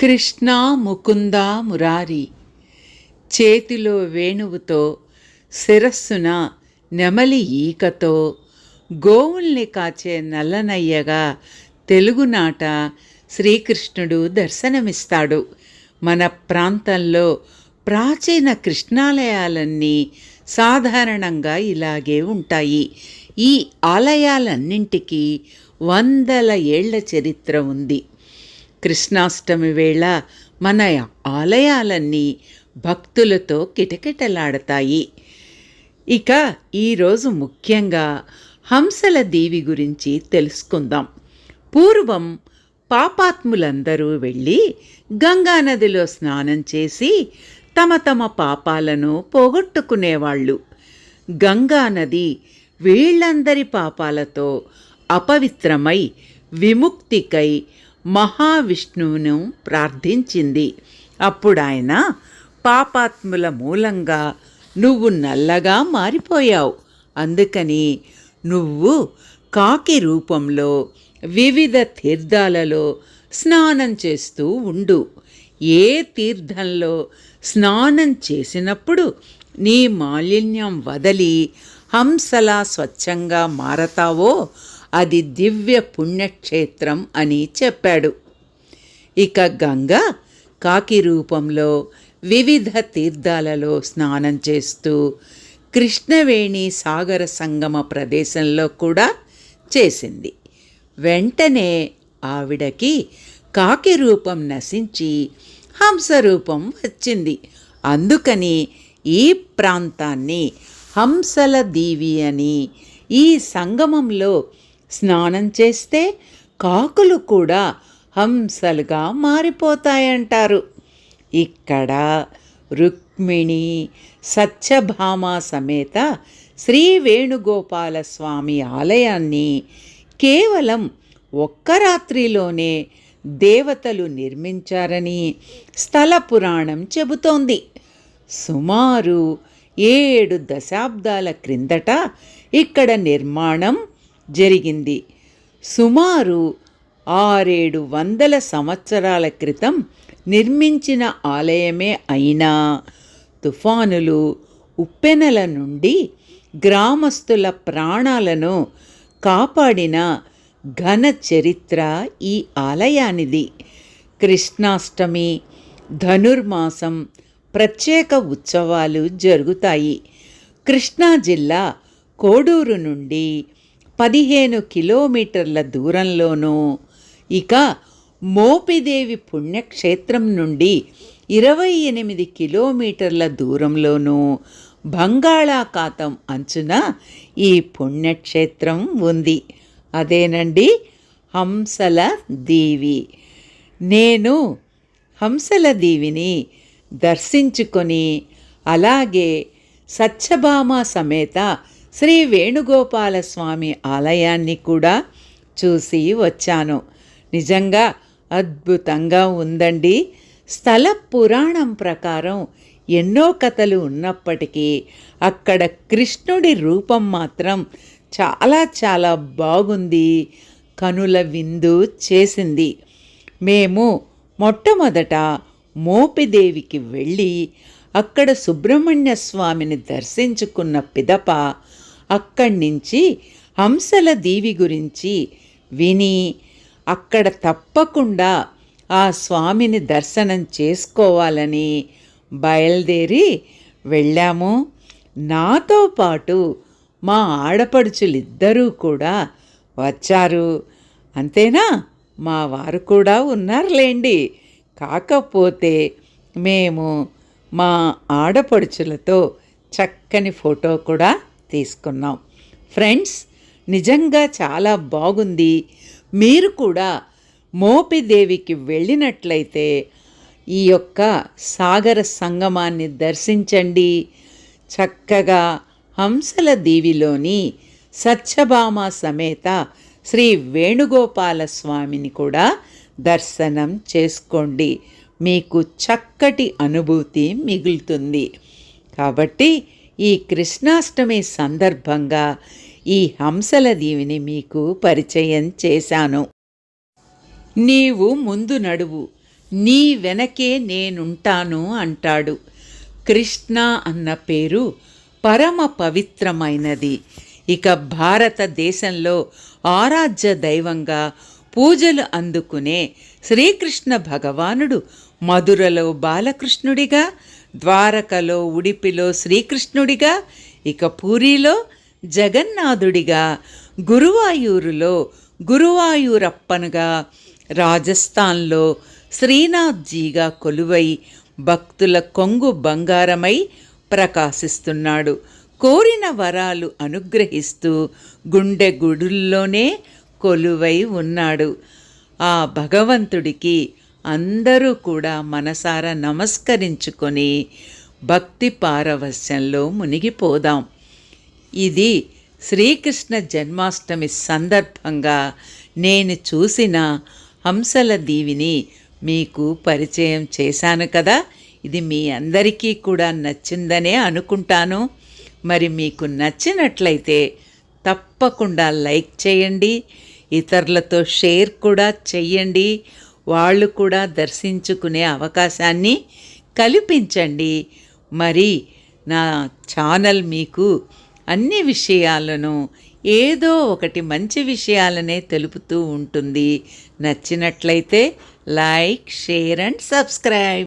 కృష్ణ ముకుంద మురారి. చేతిలో వేణువుతో శిరస్సున నెమలి ఈకతో గోవుల్ని కాచే నల్లనయ్యగా తెలుగునాట శ్రీకృష్ణుడు దర్శనమిస్తాడు. మన ప్రాంతంలో ప్రాచీన కృష్ణాలయాలన్నీ సాధారణంగా ఇలాగే ఉంటాయి. ఈ ఆలయాలన్నింటికీ వందల ఏళ్ళ చరిత్ర ఉంది. కృష్ణాష్టమి వేళ మన ఆలయాలన్నీ భక్తులతో కిటకిటలాడతాయి. ఇక ఈరోజు ముఖ్యంగా హంసల దేవి గురించి తెలుసుకుందాం. పూర్వం పాపాత్ములందరూ వెళ్ళి గంగానదిలో స్నానం చేసి తమ తమ పాపాలను పోగొట్టుకునేవాళ్ళు. గంగానది వీళ్ళందరి పాపాలతో అపవిత్రమై విముక్తికై మహావిష్ణువును ప్రార్థించింది. అప్పుడాయన పాపాత్ముల మూలంగా నువ్వు నల్లగా మారిపోయావు. అందుకని నువ్వు కాకి రూపంలో వివిధ తీర్థాలలో స్నానం చేస్తూ ఉండు. ఏ తీర్థంలో స్నానం చేసినప్పుడు నీ మాలిన్యం వదలి హంసలా స్వచ్ఛంగా మారతావో అది దివ్య పుణ్యక్షేత్రం అని చెప్పాడు. ఇక గంగ కాకి రూపంలో వివిధ తీర్థాలలో స్నానం చేస్తూ కృష్ణవేణి సాగర సంగమ ప్రదేశంలో కూడా చేసింది. వెంటనే ఆవిడకి కాకి రూపం నశించి హంసరూపం వచ్చింది. అందుకని ఈ ప్రాంతాన్ని హంసల దీవి అని ఈ సంగమంలో స్నానం చేస్తే కాకులు కూడా హంసలుగా మారిపోతాయంటారు. ఇక్కడ రుక్మిణి సత్యభామ సమేత శ్రీ వేణుగోపాల స్వామి ఆలయాన్ని కేవలం ఒక్క రాత్రిలోనే దేవతలు నిర్మించారని స్థల పురాణం చెబుతోంది. సుమారు ఏడు దశాబ్దాల క్రిందట ఇక్కడ నిర్మాణం జరిగింది. సుమారు ఆరేడు వందల సంవత్సరాల క్రితం నిర్మించిన ఆలయమే అయినా తుఫానులు ఉప్పెనల నుండి గ్రామస్తుల ప్రాణాలను కాపాడిన ఘన చరిత్ర ఈ ఆలయానిది. కృష్ణాష్టమి ధనుర్మాసం ప్రత్యేక ఉత్సవాలు జరుగుతాయి. కృష్ణా జిల్లా కోడూరు నుండి పదిహేను కిలోమీటర్ల దూరంలోనూ. ఇక మోపిదేవి పుణ్యక్షేత్రం నుండి ఇరవై ఎనిమిది కిలోమీటర్ల దూరంలోనూ బంగాళాఖాతం అంచున ఈ పుణ్యక్షేత్రం ఉంది. అదేనండి హంసల దీవి. నేను హంసల దీవిని దర్శించుకొని అలాగే సత్యభామ సమేత శ్రీ వేణుగోపాల స్వామి ఆలయాన్ని కూడా చూసి వచ్చాను. నిజంగా అద్భుతంగా ఉందండి. స్థల పురాణం ప్రకారం ఎన్నో కథలు ఉన్నప్పటికీ అక్కడ కృష్ణుడి రూపం మాత్రం చాలా చాలా బాగుంది. కనుల విందు చేసింది. మేము మొట్టమొదట మోపిదేవికి వెళ్ళి అక్కడ సుబ్రహ్మణ్య స్వామిని దర్శించుకున్న పిదప అక్కడి నుంచి హంసల దీవి గురించి విని అక్కడ తప్పకుండా ఆ స్వామిని దర్శనం చేసుకోవాలని బయలుదేరి వెళ్ళాము. నాతో పాటు మా ఆడపడుచులిద్దరూ కూడా వచ్చారు. అంతేనా? మా వారు కూడా ఉన్నారులేండి. కాకపోతే మేము మా ఆడపడుచులతో చక్కని ఫోటో కూడా తీసుకున్నాం. ఫ్రెండ్స్ నిజంగా చాలా బాగుంది. మీరు కూడా మోపిదేవికి వెళ్ళినట్లయితే ఈ యొక్క సాగర సంగమాన్ని దర్శించండి. చక్కగా హంసల దీవిలోని సత్యభామ సమేత శ్రీ వేణుగోపాల స్వామిని కూడా దర్శనం చేసుకోండి. మీకు చక్కటి అనుభూతి మిగులుతుంది. కాబట్టి ఈ కృష్ణాష్టమి సందర్భంగా ఈ హంసల దీవిని మీకు పరిచయం చేశాను. నీవు ముందు నడువు నీ వెనకే నేనుంటాను అంటాడు. కృష్ణ అన్న పేరు పరమ పవిత్రమైనది. ఇక భారతదేశంలో ఆరాధ్య దైవంగా పూజలు అందుకునే శ్రీకృష్ణ భగవానుడు మధురలో బాలకృష్ణుడిగా ద్వారకలో ఉడిపిలో శ్రీకృష్ణుడిగా ఇక పూరిలో జగన్నాథుడిగా గురువాయూరులో గురువాయూరప్పనుగా రాజస్థాన్లో శ్రీనాథ్జీగా కొలువై భక్తుల కొంగు బంగారమై ప్రకాశిస్తున్నాడు. కోరిన వరాలు అనుగ్రహిస్తూ గుండె గుడుల్లోనే కొలువై ఉన్నాడు. ఆ భగవంతుడికి అందరూ కూడా మనసారా నమస్కరించుకొని భక్తి పారవస్యంలో మునిగిపోదాం. ఇది శ్రీకృష్ణ జన్మాష్టమి సందర్భంగా నేను చూసిన హంసల దీవిని మీకు పరిచయం చేశాను కదా. ఇది మీ అందరికీ కూడా నచ్చిందనే అనుకుంటాను. మరి మీకు నచ్చినట్లయితే తప్పకుండా లైక్ చేయండి. ఇతరులతో షేర్ కూడా చెయ్యండి వాళ్ళు కూడా దర్శించుకునే అవకాశాన్ని కల్పించండి. మరి నా ఛానల్ మీకు అన్ని విషయాలను ఏదో ఒకటి మంచి విషయాలనే తెలుపుతూ ఉంటుంది. నచ్చినట్లయితే లైక్ షేర్ అండ్ సబ్స్క్రైబ్.